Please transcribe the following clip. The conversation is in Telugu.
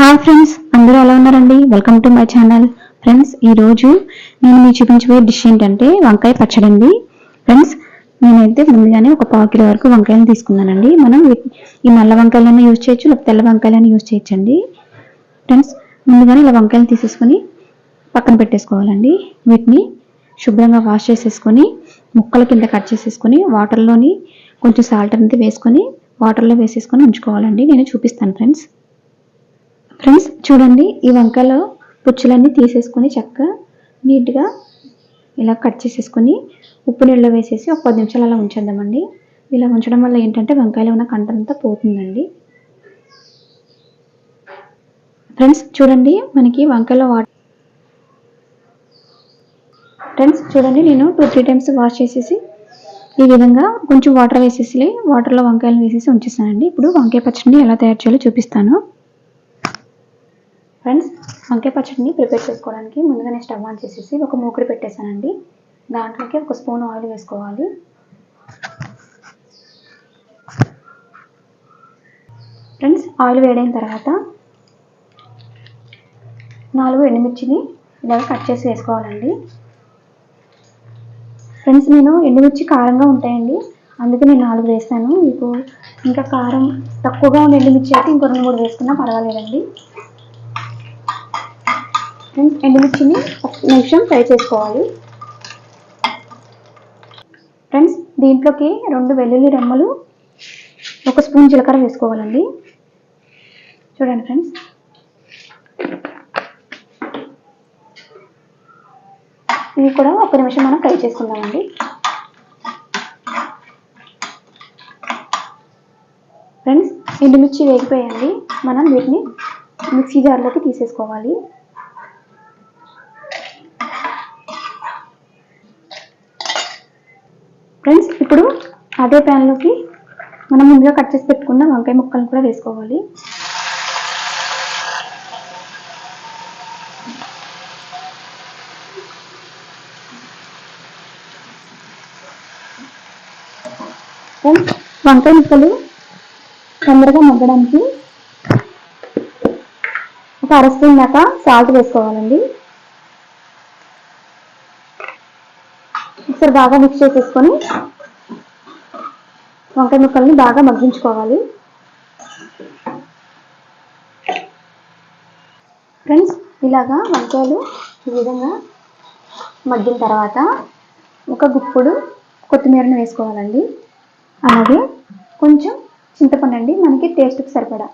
హాయ్ ఫ్రెండ్స్ అందరూ ఎలా ఉన్నారండి? Welcome to my channel friends ఈరోజు నేను మీకు చూపించబోయే డిష్ ఏంటంటే వంకాయ పచ్చడి అండి. ఫ్రెండ్స్ నేనైతే ముందుగానే ఒక పావు కిలో వరకు వంకాయలు తీసుకున్నానండి. మనం ఈ నల్ల వంకాయలను యూజ్ చేయొచ్చు లేకపోతే తెల్ల వంకాయలను యూజ్ చేయొచ్చండి. ఫ్రెండ్స్ ముందుగానే ఇలా వంకాయలు తీసేసుకొని పక్కన పెట్టేసుకోవాలండి. వీటిని శుభ్రంగా వాష్ చేసేసుకొని ముక్కల కింద కట్ చేసేసుకొని వాటర్లోని కొంచెం సాల్ట్ అనేది వేసుకొని వాటర్లో వేసేసుకొని ఉంచుకోవాలండి. నేను చూపిస్తాను ఫ్రెండ్స్ ఫ్రెండ్స్ చూడండి ఈ వంకాయలో పుచ్చులన్నీ తీసేసుకొని చక్కగా నీట్గా ఇలా కట్ చేసేసుకొని ఉప్పు నీళ్ళలో వేసేసి ఒక పది నిమిషాలు అలా ఉంచేద్దామండి. ఇలా ఉంచడం వల్ల ఏంటంటే వంకాయలో ఉన్న కంటంతా పోతుందండి. ఫ్రెండ్స్ చూడండి మనకి వంకాయలో వాటర్ ఫ్రెండ్స్ చూడండి నేను టూ త్రీ టైమ్స్ వాష్ చేసేసి ఈ విధంగా కొంచెం వాటర్ వేసేసి వాటర్లో వంకాయలు వేసేసి ఉంచేసానండి. ఇప్పుడు వంకాయ పచ్చడిని ఎలా తయారు చేయాలో చూపిస్తాను. ఫ్రెండ్స్ వంకాయ పచ్చడిని ప్రిపేర్ చేసుకోవడానికి ముందుగా నేను స్టవ్ ఆన్ చేసేసి ఒక మూకుడు పెట్టేశానండి. దాంట్లోకి ఒక స్పూన్ ఆయిల్ వేసుకోవాలి. ఫ్రెండ్స్ ఆయిల్ వేడైన తర్వాత నాలుగు ఎండుమిర్చిని ఇలాగ కట్ చేసి వేసుకోవాలండి. ఫ్రెండ్స్ నేను ఎండుమిర్చి కారంగా ఉంటాయండి. అందుకే నేను నాలుగు వేస్తాను మీకు ఇంకా కారం తక్కువగా ఉన్న ఎండుమిర్చి అయితే ఇంకో రెండు మూడు వేసుకున్నా పర్వాలేదండి. ఫ్రెండ్స్ ఎండుమిర్చిని ఒక నిమిషం ఫ్రై చేసుకోవాలి. ఫ్రెండ్స్ దీంట్లోకి రెండు వెల్లుల్లి రెమ్మలు ఒక స్పూన్ జీలకర్ర వేసుకోవాలండి. చూడండి ఫ్రెండ్స్. ఇవి కూడా ఒక నిమిషం మనం ఫ్రై చేసుకుందామండి. ఫ్రెండ్స్ ఎండుమిర్చి వేగిపోయండి మనం వీటిని మిక్సీ జార్లోకి తీసేసుకోవాలి. ఫ్రెండ్స్ ఇప్పుడు అదే ప్యాన్లోకి మనం ముందుగా కట్ చేసి పెట్టుకున్న వంకాయ ముక్కలను కూడా వేసుకోవాలి. ఫ్రెండ్స్ వంకాయ ముక్కలు తొందరగా మగ్గడానికి ఒక అరస్పూన్ దాకా సాల్ట్ వేసుకోవాలండి. ఒకసారి బాగా మిక్స్ చేసేసుకొని వంకాయ ముక్కల్ని బాగా మగ్గించుకోవాలి. ఫ్రెండ్స్ ఇలాగా వంకాయలు ఈ విధంగా మగ్గిన తర్వాత ఒక గుప్పుడు కొత్తిమీరను వేసుకోవాలండి. అలాగే కొంచెం చింతపండు అండి మనకి టేస్ట్కి సరిపడా.